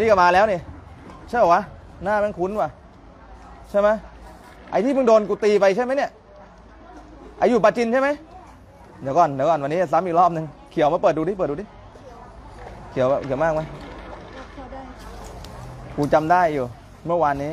นี่ก็มาแล้วนี่ใช่ป่าวะหน้ามันคุ้นว่ะใช่ไหมไอ้ที่เพิ่งโดนกูตีไปใช่ไหมเนี่ยไอ้อยู่ปาจินใช่ไหมเดี๋ยวก่อนเดี๋ยวก่อนวันนี้ซ้ำอีกรอบหนึ่งเขียวมาเปิดดูดิเปิดดูดิเขียวเขียวมากไหมกูจำได้อยู่เมื่อวานนี้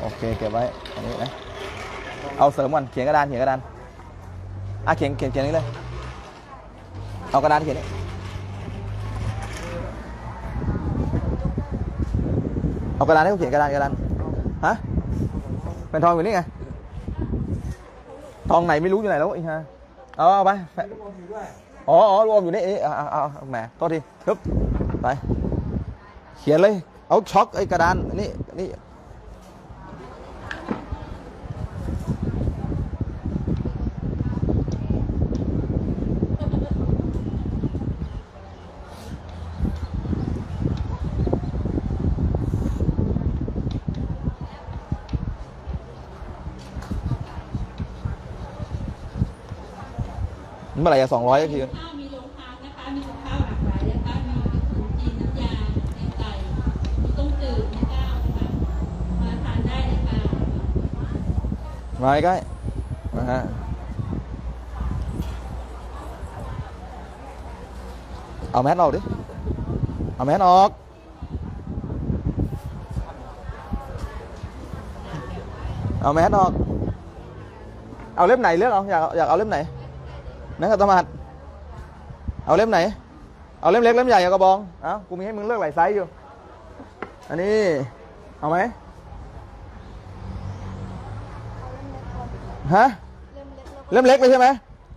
โอเคเก็บไว้อันนี้นะเอาเสริมก่อนเขียนกระดานเขียนกระดานอะเขียนเขียนเขียนนี้เลยเอากระดานเขียนนี่ เอากระดานให้เขาเขียนกระดานกระดานฮะเป็นทองอยู่นี่ไงทองไหนไม่รู้อยู่ไหนแล้วไอ้ฮะเอาเอาไปอ๋ออ๋อรวมอยู่นี่เอ๊ะเอาเอาเอาแหมโทษทีฮึบไป เขียนเลย เอาช็อกไอ้กระดานนี่นี่ เมื่อไหร่จะสองร้อยทีข้าวมีโรงทานนะคะ มีกับข้าวหลากหลายนะคะมีขนมจีนน้ำยาแกงไก่มีต้มจืดมีข้าวนะคะมาทานได้นะคะมาใกล้ๆนะฮะเอาแมสออกดิ เอาแมสออก เอาแมสออก เอาเล่มไหนเลือกเอาอยากอยากเอาเล่มไหน นักขัตมาดเอาเล่มไหน เอาเล่มเล็กเล่มใหญ่เอากระบองเอากูมีให้มึงเลือกหลายไซส์อยู่ อันนี้ เอาไหมฮะเล่มเล็กแล้วก็เลยใช่ไหม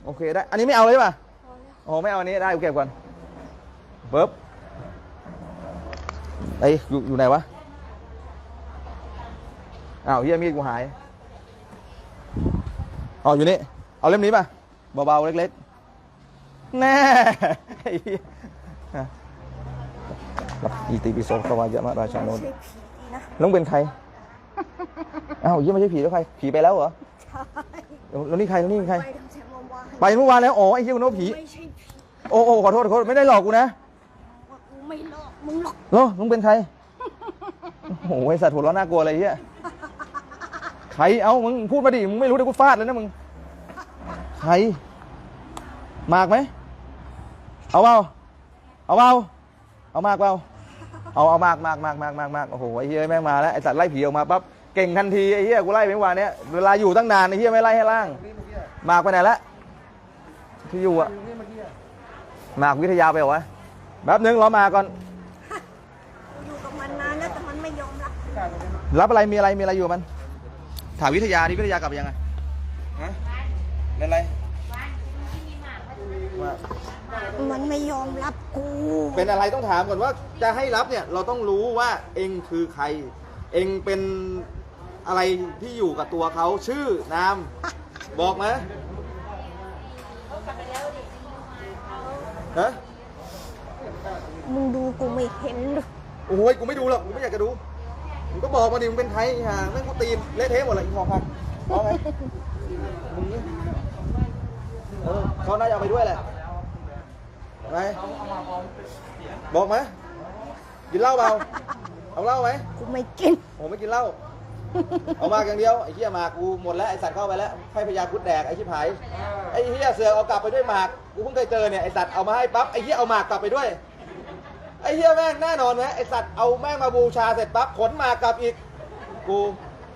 โอเคได้ อันนี้ไม่เอาเลยใช่ป่ะโอ้ไม่เอาอันนี้ได้กูเก็บก่อนปึ๊บไอ้อยู่อยู่ไหนวะอ้าวเฮียมีดกูหายอ๋ออยู่นี่ เอาเล่มนี้ป่ะ เบาๆ เล็กๆ แน่ไอ้เหี้ยฮะรับอีติปิโสสวายะมะราชาโนนไม่ใช่ผีนะแล้วมึงเป็นใคร อ้าวเฮียไม่ใช่ผีแล้วใคร ผีไปแล้วเหรอ ใช่แล้วนี่ใครแล้วนี่ใคร ไปทำแซมวานไปเมื่อวานแล้ว อ๋อ ไอ้เฮียกูนึกว่าผีไม่ใช่ผี โอ้โอ้ขอโทษขอโทษไม่ได้หลอกกูนะว่ากูไม่หลอก มึงหรอกเหรอมึงเป็นใคร โอ้โหไอสัตว์หัวเร้อนน่ากลัวอะไรเงี้ย ใคร เอ้า มึงพูดมาดิ มึงไม่รู้เดี๋ยวกูฟาดเลยนะมึง ใคร มากไหม เอาเปล่าเอาเปล่าเอามากเปล่าเอาเอามากมากมากมากมากมากโอ้โหไอ้เหี้ยแม่งมาแล้วไอสัตว์ไล่ผีออกมาปั๊บเก่งทันทีไอ้เหี้ยกูไล่ไปเมื่อวานเนี้ยเวลาอยู่ตั้งนานไอ้เหี้ยไม่ไล่ให้ล่าง มากไปไหนละที่อยู่อะมากวิทยาไปเหรอวะแป๊บนึงรอมาก่อนกูอยู่กับมันนานแล้วแต่มันไม่ยอมรับรับอะไรมีอะไรมีอะไรอยู่กับมัน ถามวิทยาดิวิทยากลับไปยังไงฮะเป็นอะไร ว่า มันไม่ยอมรับกู เป็นอะไรต้องถามก่อนว่าจะให้รับเนี่ยเราต้องรู้ว่าเองคือใคร เองเป็นอะไรที่อยู่กับตัวเขาชื่อนาม บอกไหมฮะมึงดูกูไม่เห็นหรอกโอ้ยกูไม่ดูหรอกกูไม่อยากจะดูมึงก็บอกมาดิมึงเป็นใครฮะแม่งกูตีนเละเทะหมดเลยอีกพอพักพอไหมมึงนี่เออเขาน่าจะเอาไปด้วยแหละ ไงบอกไหมกินเหล้าเปล่าเอาเหล้าไหมกูไม่กินผมไม่กินเหล้าเอามากอย่างเดียวไอ้เหี้ยหมากกูหมดแล้วไอ้สัตว์เข้าไปแล้วให้พญาครุดแดกไอ้ชิบหายไอ้เหี้ยเสือกเอากลับไปด้วยหมากกูเพิ่งเคยเจอเนี่ยไอ้สัตว์เอามาให้ปั๊บไอ้เหี้ยเอาหมากกลับไปด้วยไอ้เหี้ยแม่งแน่นอนไหมไอ้สัตว์เอาแม่งมาบูชาเสร็จปั๊บขนหมากกลับอีกกู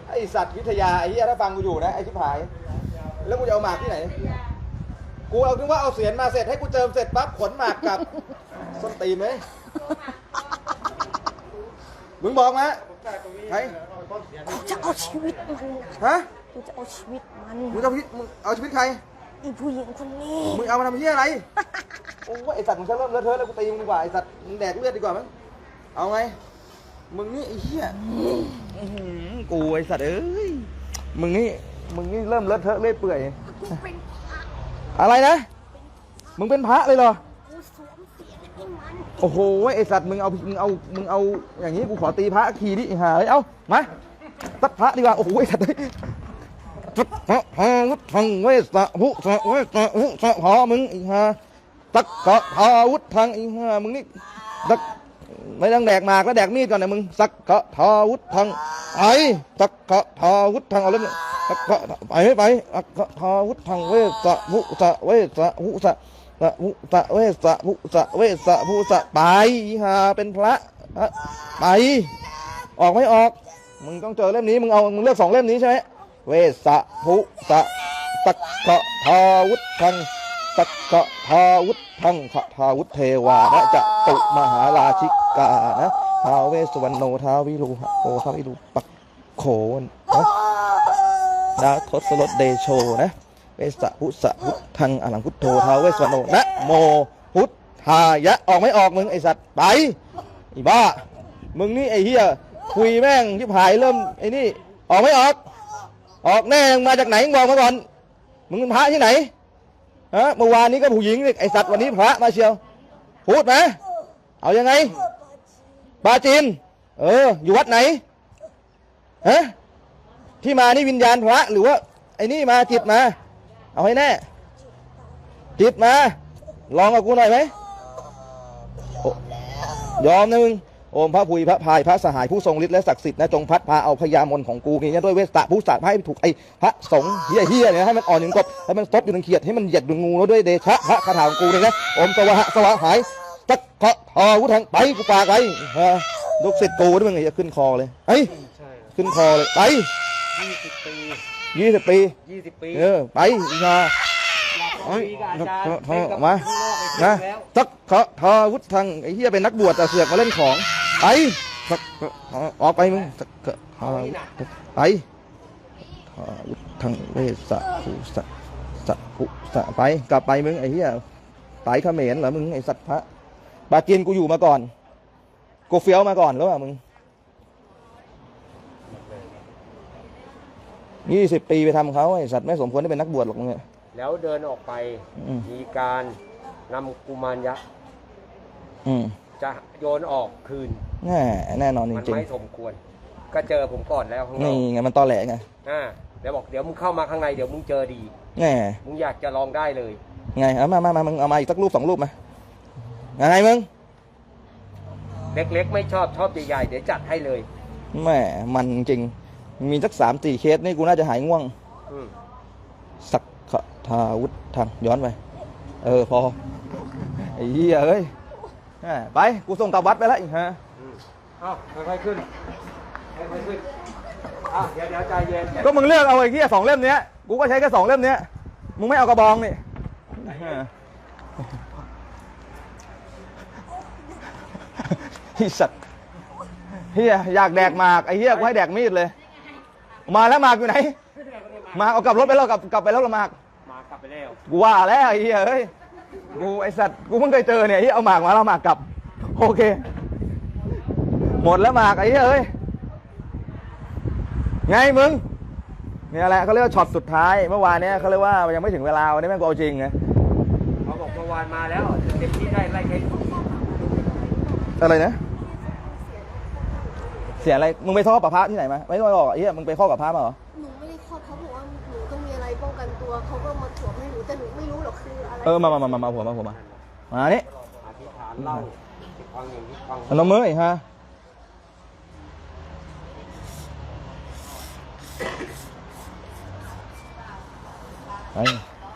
ไอ้สัตว์วิทยาไอ้เหี้ยถ้าฟังกูอยู่นะไอ้ชิบหาย แล้วกูจะเอาหมากที่ไหน กูเอาถึงว่าเอาเสียนมาเสร็จให้กูเจิมเสร็จปั๊บขนหมากกลับ ส้นตีนไหมมึงบอกมาใครกูจะเอาชีวิตมันนะฮะกูจะเอาชีวิตมันมึงจะเอาชีวิตมึงเอาชีวิตใครไอ้ผู้หญิงคนนี้มึงเอามาทำเหี้ยอะไรโอ้ยไอสัตว์มึงจะเริ่มเลอะเทอะแล้วกูตีมึงดีกว่าไอสัตว์มึงแดกเลือดดีกว่ามั้งเอาไงมึงนี่ไอ้เหี้ยอื้อหือกูไอสัตว์เอ้ยมึงนี่มึงนี่เริ่มเลอะเทอะเลื่อยเปื่อย กูเป็นพระ อะไรนะ มึงเป็นพระเลยเหรอ กูสวมเสียงให้มันโอ้โหไอสัตว์มึงเอามึงเอามึงเอาอย่างนี้กูขอตีพระทีดิอ้ห่าเฮ้ยเอามาตัดพระดีกว่าโอ้โหไอสัตว์เฮ้ยตัดพระพาวุธังเวสะหุสะเวสะหุสะพอมึงไอ้ห่าตักกะพาวุธังอ้ห่ามึงนี่ตัก ไม่ต้องแดกหมากแล้วแดกมีดก่อนนะมึงสักกะทาวุธทางไปสักกะทาวุธทางเอาเล่มนี้สักกะไปให้ไปสักกะทาวุธทางเวสะภุสะเวสะภุสะสะภุสะเวสะภุสะเวสะภุสะไปอีหาเป็นพระไป ออกไม่ออก มึงต้องเจอเล่มนี้มึงเอามึงเลือกสองเล่มนี้ใช่ไหมเวสะภุสะตักกะทาวุธทังตักกะทาวุธ ทั้งขะทาวุธเทวานะจะตุมหาราชิกานะท้าวเวสวรรณโนท้าวิรูหะโอท้าวิรูปักโขนนะนะทศรถเดโชนะเวสะพุสะพุทธังอลังพุทโธท้าวเวสวรรณโนนะโมพุทธายะออกไม่ออกมึงไอสัตว์ไปไอีบ้า มึงนี่ไอเฮียคุยแม่งที่ผายเริ่มไอนี่ออกไม่ออก ออกแน่มาจากไหนบอกมาก่อนมึงเป็นพระที่ไหน ฮะเมื่อวานนี้ก็ผู้หญิงนี่ไอสัตว์วันนี้พระมาเชียว พูดไหมเอายังไงปาจีน เออ อยู่วัดไหนฮะที่มานี่วิญญาณพระหรือว่าไอ้นี่มาจิตมา เอาให้แน่ จิตมา ลองกับกูหน่อยไหมโอ้ยอมนะมึง โอมพระพุยพระพายพระสหายผู้ทรงฤทธิ์และศักดิ์สิทธิ์นะจงพัดพาเอาพญามนของกูนี่ด้วยเวสตะผู้สัตว์ให้ถูกไอ้พระสงฆ์เฮียเฮียเนี่ยให้มันอ่อนอย่างกบให้มันซบอยู่ในเขียดให้มันเหยียดอยู่งูแล้วด้วยเดชะพระคาถาของกูเลยนะโอมสวะสวะหายตักขะทอวุทังไปกูปากไปฮะลูกศิษย์กูด้วยมึงไอ้ขึ้นคอเลยเฮ้ขึ้นคอเลยไปยี่สิบปียี่สิบปียี่สิบปีเออไปอีกาเฮ้ยคุยกับอาจารย์โทรไปกับมาข้งนอกเที่ยนะสักขะทอวุฒทังไอ้เฮียเป็นนักบวชแต่เสือกมาเล่นของ ไปสักขะทอออกไปมึงสักขะทอวุฒไปทอวุฒทังเวสะภูสะสะภูสะไปกลับไปมึงไอ้เฮียไตเขมรเหรอมึงไอ้สัตว์พระบาจีนกูอยู่มาก่อนกูเฟี้ยวมาก่อนแล้วอะมึงยี่สิบปีไปทำเขาไอ้สัตว์ไม่สมควรที่เป็นนักบวชหรอกมึงเนี่ยแล้วเดินออกไปอืมมีการนำกุมารยักษ์อืมจะโยนออกคืน แน่แน่นอนจมันริงไม่สมควร ก็เจอผมก่อนแล้วข้างๆนอนี่กไงมันตอแหลไงอ่าเดี๋ยวบอกเดี๋ยวมึงเข้ามาข้างในเดี๋ยวมึงเจอดี แน่มึงอยากจะลองได้เลย ไงเอามามามามึงเอามาอีกสักรูปสองรูปมาไงมึงเล็กๆ ไม่ชอบชอบใหญ่ๆเดี๋ยวจัดให้เลยแหม่มันจริง มีสักสามสี่เคสนี่กูน่าจะหายง่วง อืมสักขะทาวุธทางย้อนไป เออ พอไอ้เหี้ยเอ้ยแหม่ไป กูส่งกลับวัดไปแล้วอีกฮะอืม เอ้าค่อยๆขึ้นค่อยๆขึ้นอะเดี๋ยวเดี๋ยวใจเย็นก็มึงเลือกเอาไอ้เหี้ยสองเล่มเนี้ย กูก็ใช้แค่สองเล่มเนี้ย มึงไม่เอากระบองนี่ฮะไอ้สัตว์เฮียอยากแดกหมากไอ้เฮียกูให้แดกมีดเลย มาแล้วหมากอยู่ไหนหมากเอากลับรถไปแล้วกลับกลับไปแล้วเหรอหมาก มากลับไปแล้ว กูว่าแล้วไอ้เฮียเอ้ย กูไอ้สัตว์กูเพิ่งเคยเจอเนี่ยเฮียเอาหมากมาแล้วหมากกลับ โอเคห มดแล้วหมากไอ้เฮียเอ้ยไงมึงเนี่ยแหละเขาเรียกว่าช็อตสุดท้ายเมื่อวานเนี้ยเขาเรียกว่ายังไม่ถึงเวลาวันนี้แม่งกูเอาจริงไงเขาบอกเมื่อวานมาแล้วเต็มที่ได้ไล่แค่อะไรนะ เสียอะไรมึงไปท่อกับพระที่ไหนมาไม่ต้องบอกไอ้เฮียมึงไปข้อกับพระมาเหรอหนูไม่ได้ครอบเขาบอกว่าหนูต้องมีอะไรป้องกันตัวเขาก็มาสวมให้หนูแต่หนูไม่รู้หรอกคืออะไรเออมามามามามาหัวมาหัวมามานี่อธิษฐานเล่าฟังอย่างนี้ฟังมันนมมืออีกฮะ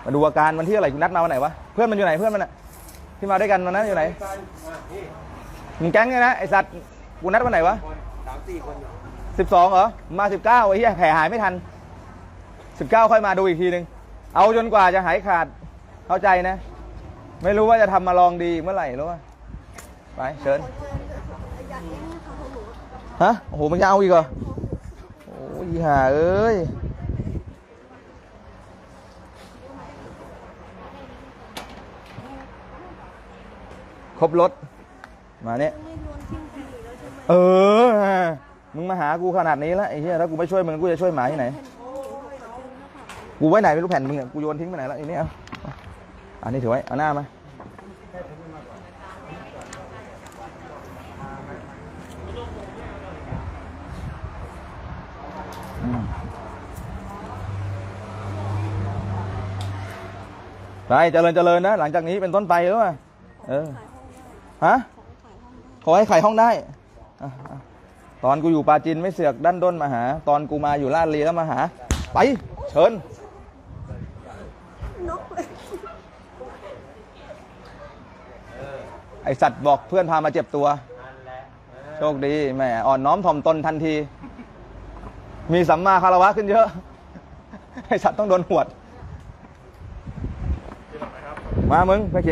มาดูอาการมันที่อะไรคุณนัดมาวันไหนวะ เพื่อนมันอยู่ไหนเพื่อนมันอะที่มาด้วยกันวันนั้นอยู่ไหนมึงแก๊งไงนะไอสัตว์กูนัดวันไหนวะคนสามสี่คนอยู่สิบสองเหรอ มาสิบเก้าไอ้เหี้ยแผลหายไม่ทันสิบเก้าค่อยมาดูอีกทีหนึ่งเอาจนกว่าจะหายขาด เข้าใจนะ ไม่รู้ว่าจะทำมาลองดีเมื่อไหร่รู้ป่ะไปเชิญอยากเลี้ยงค่ะของหนูฮะโอ้โหมันจะเอาอีกเหรอโอ้ยห่าเอ้ย รบรถมาเนี่ยไม่โยนทิ้งคนอื่นแล้วใช่ไหมเออ มึงมาหากูขนาดนี้แล้วไอ้เหี้ยถ้ากูไม่ช่วยมึงกูจะช่วยหมาที่ไหน กูไว้ไหนไม่รู้แผ่นมึงอะกูโยนทิ้งไปไหนแล้วไอ้นี่เอาเอาอันนี้ถือไว้เอาหน้ามาอืมไปเจริญเจริญนะ หลังจากนี้เป็นต้นไปหรือเปล่าเออ ฮะขอให้ไขห้องได้อะอะตอนกูอยู่ปาจินไม่เสือกด้านด้นมาหา ตอนกูมาอยู่ลาดลีแล้วมาหา ไป เชิญ นกเลยไอสัตว์บอกเพื่อนพามาเจ็บตัว โชคดีแหมอ่อนน้อมถ่อมตนทันที มีสัมมาคารวะขึ้นเยอะ ไอสัตว์ต้องโดนหวด มามึง ไปเขียน